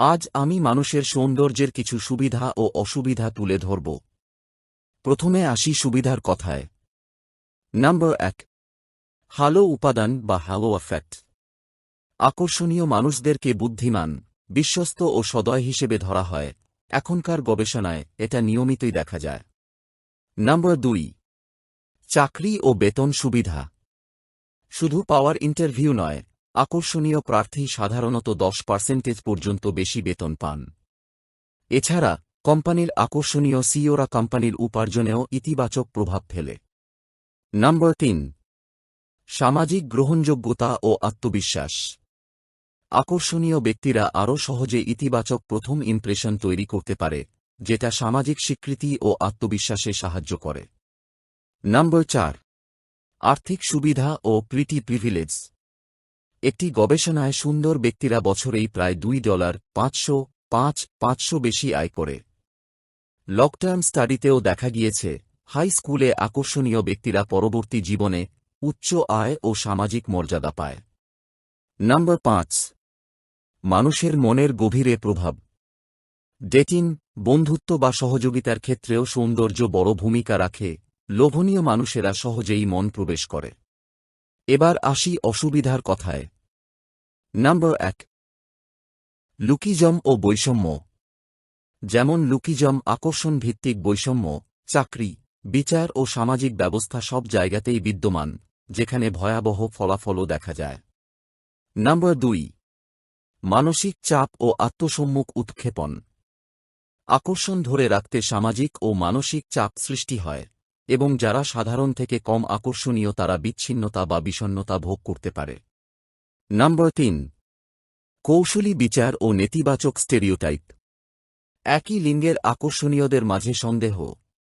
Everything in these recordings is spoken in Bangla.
আজ আমি মানুষের সৌন্দর্যের কিছু সুবিধা ও অসুবিধা তুলে ধরব। প্রথমে আসি সুবিধার কথায়। নাম্বার এক হালো উপাদান বা হ্যালো অ্যাফেক্ট আকর্ষণীয় মানুষদেরকে বুদ্ধিমান, বিশ্বস্ত ও সদয় হিসেবে ধরা হয়। এখনকার গবেষণায় এটা নিয়মিতই দেখা যায়। নাম্বার দুই, চাকরি ও বেতন সুবিধা। শুধু পাওয়ার ইন্টারভিউ নয় আকর্ষণীয় প্রার্থী সাধারণত দশ পার্সেন্টেজ পর্যন্ত বেশি বেতন পান। এছাড়া, কোম্পানির আকর্ষণীয় সিওরা কোম্পানির উপার্জনেও ইতিবাচক প্রভাব ফেলে। নম্বর তিন, সামাজিক গ্রহণযোগ্যতা ও আত্মবিশ্বাস। আকর্ষণীয় ব্যক্তিরা আরও সহজে ইতিবাচক প্রথম ইমপ্রেশন তৈরি করতে পারে, যেটা সামাজিক স্বীকৃতি ও আত্মবিশ্বাসে সাহায্য করে। নম্বর চার, আর্থিক সুবিধা ও প্রিটি প্রিভিলেজ একটি গবেষণায় সুন্দর ব্যক্তিরা বছরেই প্রায় দুই ডলার, পাঁচশো, পাঁচ, পাঁচশো বেশি আয় করে। লকটার্ম স্টাডিতেও দেখা গিয়েছে, হাই স্কুলে আকর্ষণীয় ব্যক্তিরা পরবর্তী জীবনে উচ্চ আয় ও সামাজিক মর্যাদা পায়। নম্বর পাঁচ, মানুষের মনের গভীরে প্রভাব। ডেটিং, বন্ধুত্ব বা সহযোগিতার ক্ষেত্রেও সৌন্দর্য বড় ভূমিকা রাখে। লোভনীয় মানুষেরা সহজেই মন প্রবেশ করে। এবার আসি অসুবিধার কথায়। নাম্বার এক। লুকিজম ও বৈষম্য। যেমন লুকিজম আকর্ষণ ভিত্তিক বৈষম্য, চাকরি, বিচার ও সামাজিক ব্যবস্থা সব জায়গাতেই বিদ্যমান, যেখানে ভয়াবহ ফলাফলও দেখা যায়। নাম্বার দুই। মানসিক চাপ ও আত্মসম্মুখ উৎক্ষেপণ। আকর্ষণ ধরে রাখতে সামাজিক ও মানসিক চাপ সৃষ্টি হয়। এবং যারা সাধারণ থেকে কম আকর্ষণীয় তারা বিচ্ছিন্নতা বা বিষণ্নতা ভোগ করতে পারে। নম্বর তিন, কৌশলী বিচার ও নেতিবাচক স্টেরিওটাইপ। একই লিঙ্গের আকর্ষণীয়দের মাঝে সন্দেহ,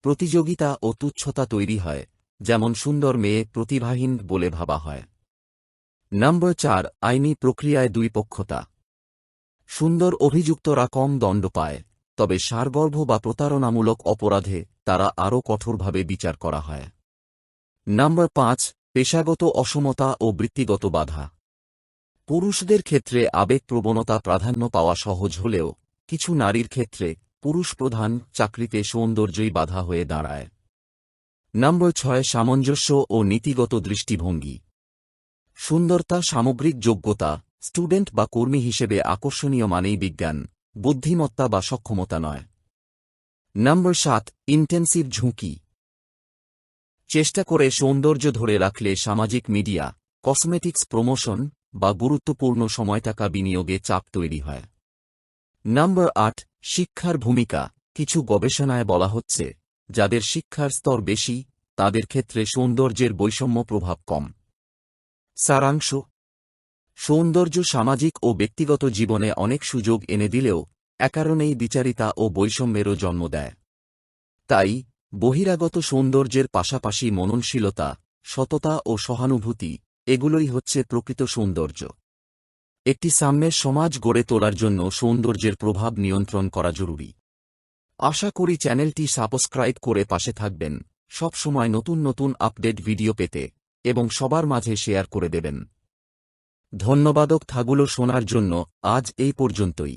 প্রতিযোগিতা ও তুচ্ছতা তৈরি হয়, যেমন সুন্দর মেয়ে প্রতিভাহীন বলে ভাবা হয়। নম্বর চার, আইনি প্রক্রিয়ায় দুই পক্ষতা সুন্দর অভিযুক্তরা কম দণ্ড পায়। তবে সারগর্ভ বা প্রতারণামূলক অপরাধে তারা আরও কঠোরভাবে বিচার করা হয়। নম্বর পাঁচ, পেশাগত অসমতা ও বৃত্তিগত বাধা। পুরুষদের ক্ষেত্রে আবেগপ্রবণতা প্রাধান্য পাওয়া সহজ হলেও কিছু নারীর ক্ষেত্রে পুরুষ প্রধান চাকরিতে সৌন্দর্যই বাধা হয়ে দাঁড়ায়। নম্বর ছয়, সামঞ্জস্য ও নীতিগত দৃষ্টিভঙ্গি। সুন্দরতা, সামগ্রিক যোগ্যতা, স্টুডেন্ট বা কর্মী হিসেবে আকর্ষণীয় মানেই বিজ্ঞান। বুদ্ধিমত্তা বা সক্ষমতা নয়। নম্বর সাত, ইন্টেন্সিভ ঝুঁকি। চেষ্টা করে সৌন্দর্য ধরে রাখলে সামাজিক মিডিয়া, কসমেটিক্স প্রমোশন বা গুরুত্বপূর্ণ সময় টাকা বিনিয়োগে চাপ তৈরি হয়। নম্বর আট, শিক্ষার ভূমিকা। কিছু গবেষণায় বলা হচ্ছে, যাদের শিক্ষার স্তর বেশি, তাদের ক্ষেত্রে সৌন্দর্যের বৈষম্য প্রভাব কম। সারাংশ সৌন্দর্য সামাজিক ও ব্যক্তিগত জীবনে অনেক সুযোগ এনে দিলেও, একারণেই বিচারিতা ও বৈষম্যেরও জন্ম দেয়। তাই, বহিরাগত সৌন্দর্যের পাশাপাশি মননশীলতা, সততা ও সহানুভূতি, এগুলোই হচ্ছে প্রকৃত সৌন্দর্য। একটি সাম্যের সমাজ গড়ে তোলার জন্য সৌন্দর্যের প্রভাব নিয়ন্ত্রণ করা জরুরি। আশা করি চ্যানেলটি সাবস্ক্রাইব করে পাশে থাকবেন। সব সময় নতুন নতুন আপডেট ভিডিও পেতে এবং সবার মাঝে শেয়ার করে দেবেন। ধন্যবাদক থাগুলো শোনার জন্য আজ এই পর্যন্তই।